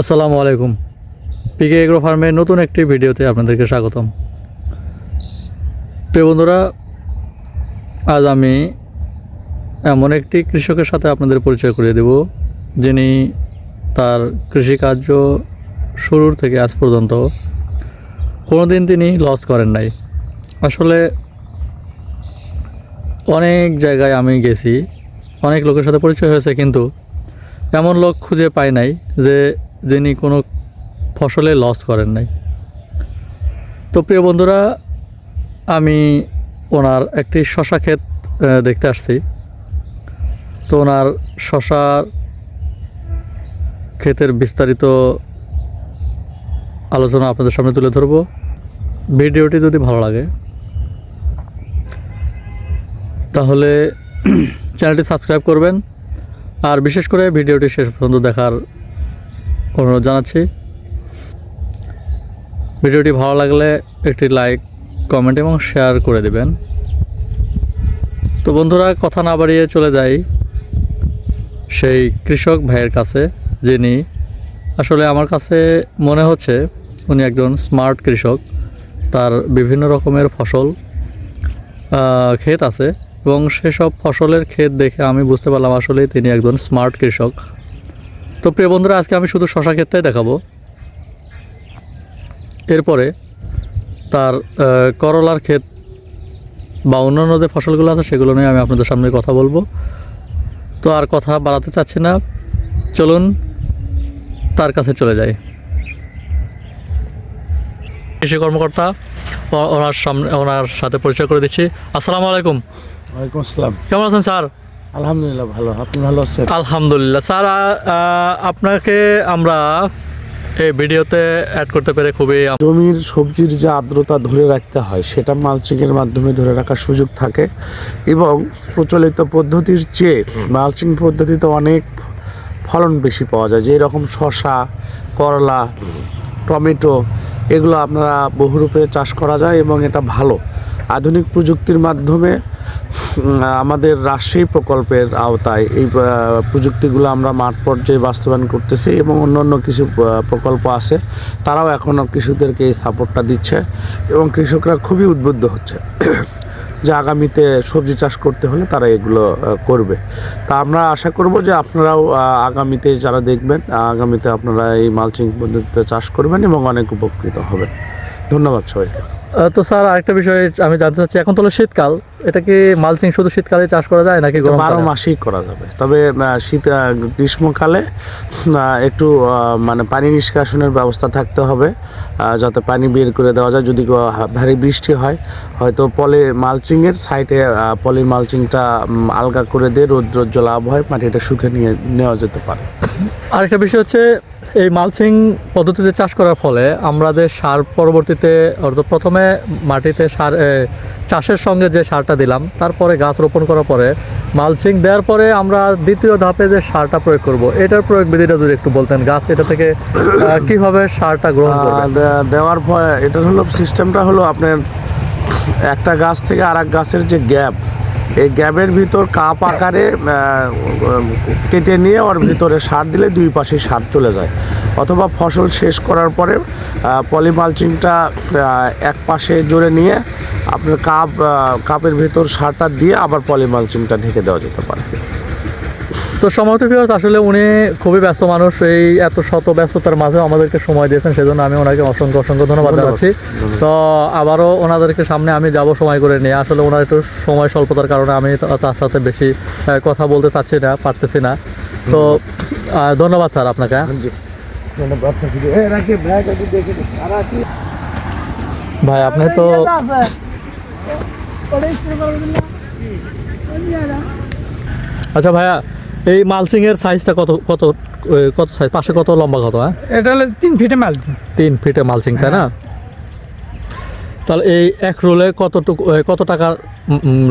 আসসালামু আলাইকুম। পিকে এগ্রো ফার্মের নতুন একটি ভিডিওতে আপনাদেরকে স্বাগতম। প্রিয় বন্ধুরা, আজ আমি এমন একটি কৃষকের সাথে আপনাদের পরিচয় করিয়ে দেব, যিনি তার কৃষিকার্য শুরুর থেকে আজ পর্যন্ত কোনো দিন তিনি লস করেন নাই। আসলে অনেক জায়গায় আমি গেছি, অনেক লোকের সাথে পরিচয় হয়েছে, কিন্তু এমন লোক খুঁজে পাই নাই যে যিনি কোনো ফসলে লস করেন নাই। তো প্রিয় বন্ধুরা, আমি ওনার একটি শশা ক্ষেত দেখতে আসছি। তো ওনার শশার ক্ষেতের বিস্তারিত আলোচনা আপনাদের সামনে তুলে ধরবো। ভিডিওটি যদি ভালো লাগে, তাহলে চ্যানেলটি সাবস্ক্রাইব করবেন। আর বিশেষ করে ভিডিওটি শেষ পর্যন্ত দেখার অনুরোধ জানাচ্ছি। ভিডিওটি ভালো লাগলে একটি লাইক, কমেন্ট এবং শেয়ার করে দেবেন। তো বন্ধুরা, কথা না বাড়িয়ে চলে যাই সেই কৃষক ভাইয়ের কাছে, যিনি আসলে আমার কাছে মনে হচ্ছে উনি একজন স্মার্ট কৃষক। তার বিভিন্ন রকমের ফসল ক্ষেত আছে এবং সেসব ফসলের ক্ষেত দেখে আমি বুঝতে পারলাম আসলে তিনি একজন স্মার্ট কৃষক। তো প্রিয় বন্ধুরা আজকে আমি শুধু শশা ক্ষেতটাই দেখাবো। এরপরে তার করলার ক্ষেত বা অন্যান্য যে ফসলগুলো আছে সেগুলো নিয়ে আমি আপনাদের সামনে কথা বলব। তো আর কথা বাড়াতে চাচ্ছি না। চলুন তার কাছে চলে যাই। কৃষি কর্মকর্তা ওনার সামনে ওনার সাথে পরিচয় করে দিচ্ছি। আসসালামু আলাইকুম। ওয়ালাইকুম আসসালাম। কেমন আছেন স্যার? আলহামদুলিল্লাহ ভালো। আপনি ভালো আছেন? আলহামদুলিল্লাহ। স্যার আপনাকে আমরা এই ভিডিওতে অ্যাড করতে পেরে খুবই জমির সবজির যে আর্দ্রতা ধরে রাখতে হয় সেটা মালচিংয়ের মাধ্যমে ধরে রাখার সুযোগ থাকে এবং প্রচলিত পদ্ধতির চেয়ে মালচিং পদ্ধতিতে অনেক ফলন বেশি পাওয়া যায়। যেই রকম শশা করলা টমেটো এগুলো আপনারা বহুরূপে চাষ করা যায় এবং এটা ভালো। আধুনিক প্রযুক্তির মাধ্যমে আমাদের রাজশাহী প্রকল্পের আওতায় এই প্রযুক্তিগুলো আমরা মাঠ পর্যায়ে বাস্তবায়ন করতেছি এবং অন্যান্য কিছু প্রকল্প আছে। তারাও এখনও কৃষকদেরকে এই সাপোর্টটা দিচ্ছে এবং কৃষকরা খুবই উদ্বুদ্ধ হচ্ছে যে আগামীতে সবজি চাষ করতে হলে তারা এগুলো করবে। তা আমরা আশা করব যে আপনারাও আগামীতে যারা দেখবেন, আগামীতে আপনারা এই মালচিং পদ্ধতিতে চাষ করবেন এবং অনেক উপকৃত হবেন। ধন্যবাদ সবাইকে। তো স্যার, আরেকটা বিষয় আমি জানতে চাচ্ছি। এখন তো হলো শীতকাল। এটা কি মালচিং শুধু শীতকালে চাষ করা যায় নাকি বারো মাসেই করা যাবে। তবে শীত গ্রীষ্মকালে একটু মানে পানি নিষ্কাশনের ব্যবস্থা থাকতে হবে যাতে পানি বের করে দেওয়া যায়। যদি ভারী বৃষ্টি হয় হয়তো পলি মালচিংয়ের সাইডে পলি মালচিংটা আলগা করে দিয়ে রৌদ্রোজ্জ্বল আবহাওয়ায় মাটিটা শুকে নিয়ে নেওয়া যেতে পারে। আরেকটা বিষয় হচ্ছে এই মালচিং পদ্ধতিতে চাষ করার ফলে আমরা যে সার পরবর্তীতে অর্থাৎ প্রথমে মাটিতে সার চাষের সঙ্গে যে সারটা দিলাম, তারপরে গাছ রোপণ করার পরে মালচিং দেওয়ার পরে আমরা দ্বিতীয় ধাপে যে সারটা প্রয়োগ করব, এটার প্রয়োগ বিধিটা যদি একটু বলতেন, গাছ এটা থেকে কীভাবে সারটা গ্রহণ করবে? দেওয়ার পর এটা হলো সিস্টেমটা হলো আপনার একটা গাছ থেকে আর গাছের যে গ্যাপ, এই গ্যাপের ভিতর কাপ আকারে কেটে নিয়ে ওর ভিতরে সার দিলে দুই পাশে সার চলে যায়। অথবা ফসল শেষ করার পরে পলিমালচিংটা এক পাশে জুড়ে নিয়ে আপনার কাপ কাপের ভিতর সারটা দিয়ে আবার পলিমালচিংটা ঢেকে দেওয়া যেতে পারে। তো সমাপ্ত ভিউয়ার্স আসলে উনি খুবই ব্যস্ত মানুষ এই এত শত ব্যস্ততার মাঝেও আমাদেরকে সময় দিয়েছেন সেজন্য আমি ওনাকে অসংখ্য অসংখ্য ধন্যবাদ জানাচ্ছি। তো আবারও ওনাদেরকে সামনে আমি যাব সময় করে নিয়ে। আসলে ওনার একটু সময় স্বল্পতার কারণে আমি তার সাথে বেশি কথা বলতে চাচ্ছি না পারতেছি না। তো ধন্যবাদ স্যার আপনাকে। হ্যাঁ। ধন্যবাদ রাখি ব্যাগ দেখে ভাই আপনি তো আচ্ছা ভাইয়া এই মালসিং এর সাইজটা কত কত কত সাইজ পাশে কত লম্বা কত হ্যাঁ? এটা হলো তিন ফিটে মাল তিন ফিটে মালচিং তাই না? তাহলে এই এক রোলে কতটুকু কত টাকা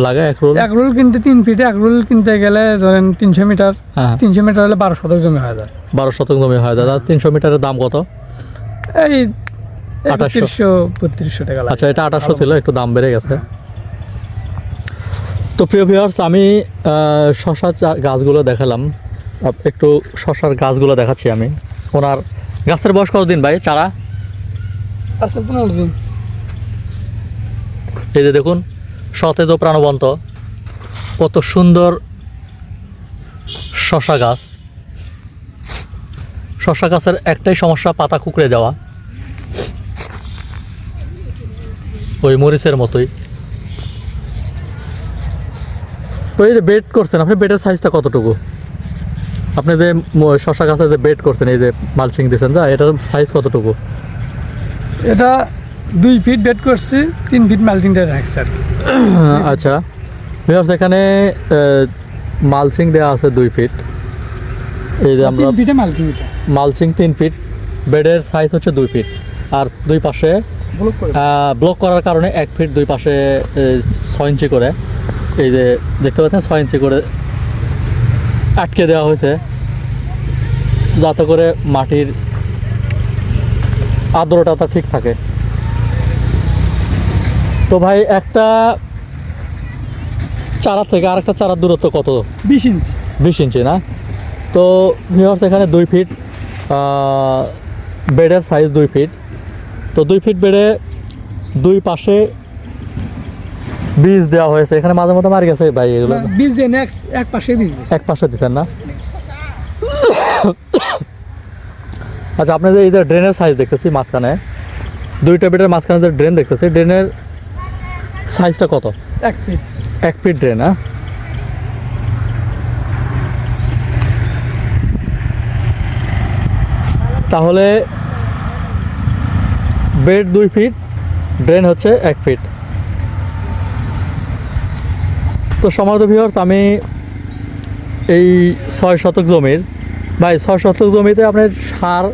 লাগে এক রোল? এক রোল কিনতে তিন ফিটে এক রোল কিনতে গেলে ধরেন তিনশো মিটার হ্যাঁ তিনশো মিটার হলে বারো শতক জমি হয়ে যায় বারো শতক জমি হয় দাদা। তিনশো মিটারের দাম কত? এই আঠাশশো। বত্রিশশো টাকা আচ্ছা এটা আঠাশশো ছিল একটু দাম বেড়ে গেছে। তো প্রিয় ভিউয়ার্স আমি শশা চা- গাছগুলো দেখালাম। একটু শশার গাছগুলো দেখাচ্ছি আমি। ওনার গাছের বয়স কতদিন ভাই? চারা? আছে পনেরো দিন। এই যে দেখুন সতেজ ও প্রাণবন্ত। কত সুন্দর শশা গাছ। শশা গাছের একটাই সমস্যা পাতা কুকড়ে যাওয়া। ওই মরিচের মতোই। তো এই যে বেড করছেন আপনি বেডের সাইজটা কতটুকু? আপনি যে শশা গাছে যে বেড করছেন এই যে মালসিং দিয়েছেন যা এটার সাইজ কতটুকু? এটা দুই ফিট বেড করছি তিন ফিট মালসিং দিয়ে রাখছি আর আচ্ছা। ভিউয়ার্স এখানে মালসিং দেওয়া আছে দুই ফিট এই যে আমরা ফিটে মালটিং এটা। মালচিং তিন ফিট বেডের সাইজ হচ্ছে দুই ফিট আর দুই পাশে ব্লক করার কারণে এক ফিট দুই পাশে ছয় ইঞ্চি করে। এই যে দেখতে পাচ্ছেন ছয় ইঞ্চি করে আটকে দেওয়া হয়েছে। যাতে করে মাটির আর্দ্রতা তা ঠিক থাকে। তো ভাই একটা চারা থেকে আরেকটা চারার দূরত্ব কত? বিশ ইঞ্চি। বিশ ইঞ্চি না? তো ভিওর্স এখানে দুই ফিট বেডের সাইজ দুই ফিট তো দুই ফিট বেডে দুই পাশে বীজ দেওয়া হয়েছে। এখানে মাঝে মধ্যে মারি গেছে ভাই এগুলো। বীজ যে নেক্সট এক পাশে বীজ। এক পাশে দিচ্ছেন না? আচ্ছা আপনি যে এই যে ড্রেনের সাইজ দেখতেছি মাঝখানে দুইটা বেডের মাঝখানে যে ড্রেন দেখতেছি ড্রেনের সাইজটা কত? এক ফিট এক ফিট ড্রেন হ্যাঁ? তাহলে বেড দুই ফিট ড্রেন হচ্ছে এক ফিট তো সমাজ ভিউয়ার্স আমি এই ছয় শতক জমির ভাই ছয় শতক জমিতে আপনার সার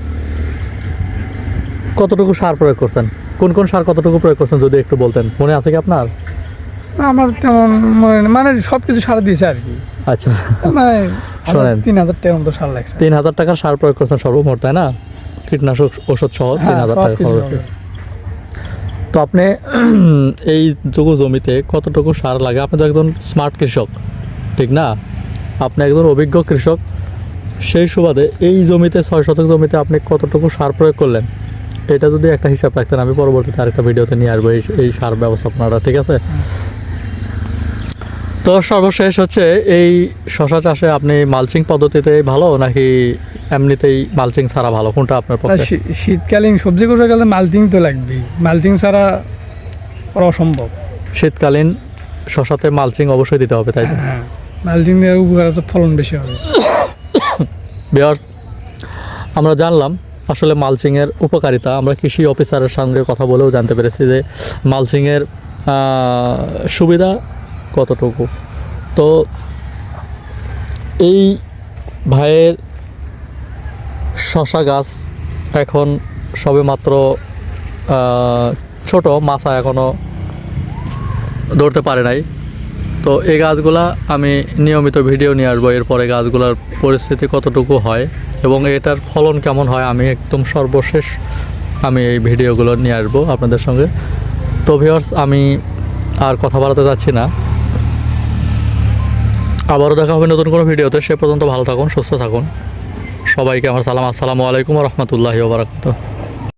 কতটুকু সার প্রয়োগ করছেন? কোন কোন সার কতটুকু প্রয়োগ করছেন যদি একটু বলতেন? মনে আছে কি আপনার? আমার তেমন মনে নেই। মানে সব কিছু সার দিয়েছে আর কি। আচ্ছা। মানে শোনেন। তিন হাজার টাকার মতো সার লাগছে। তিন হাজার টাকার সার প্রয়োগ করছেন সর্বমোট তাই না? কীটনাশক ওষুধ সহ তিন হ্যাঁ, হাজার টাকা খরচ। তো আপনি এই জমিতে কতটুকু সার লাগে? আপনি তো একজন স্মার্ট কৃষক, ঠিক না? আপনি একজন অভিজ্ঞ কৃষক। সেই সুবাদে এই জমিতে, ছয় শতক জমিতে আপনি কতটুকু সার প্রয়োগ করলেন? এটা যদি একটা হিসাব রাখতেন, আমি পরবর্তীতে আরেকটা ভিডিওতে নিয়ে আসব এই এই সার ব্যবস্থাপনাটা, ঠিক আছে? তো সর্বশেষ হচ্ছে এই শশা চাষে আপনি মালচিং পদ্ধতিতে ভালো নাকি এমনিতেই মালচিং ছাড়া ভালো? কোনটা আপনার পক্ষে? শীতকালীন সবজি করতে গেলে মালচিং তো লাগবেই। মালচিং ছাড়া করা অসম্ভব। শীতকালীন শশাতে মালচিং অবশ্যই দিতে হবে তাই হ্যাঁ মালটিং দিয়ে উপকার তো ফলন বেশি হবে। বিয়ার্স আমরা জানলাম আসলে মালচিংয়ের উপকারিতা। আমরা কৃষি অফিসারের সঙ্গে কথা বলেও জানতে পেরেছি যে মালচিংয়ের সুবিধা কতটুকু? তো এই ভাইয়ের শশা গাছ এখন সবে মাত্র ছোট, মাছা এখনও ধরতে পারে নাই। তো এই গাছগুলা আমি নিয়মিত ভিডিও নিয়ে আসব, এরপরে গাছগুলোর পরিস্থিতি কতটুকু হয় এবং এটার ফলন কেমন হয় আমি একদম সর্বশেষ আমি এই ভিডিওগুলো নিয়ে আসব আপনাদের সঙ্গে। তো ভিওর্স আমি আর কথা বাড়াতে যাচ্ছি না। আবারও দেখা হবে নতুন কোনো ভিডিওতে। সে পর্যন্ত ভালো থাকুন, সুস্থ থাকুন। সবাইকে আমার সালাম। আসসালামু আলাইকুম রহমতুল্লাহি ওবরাকাতুহ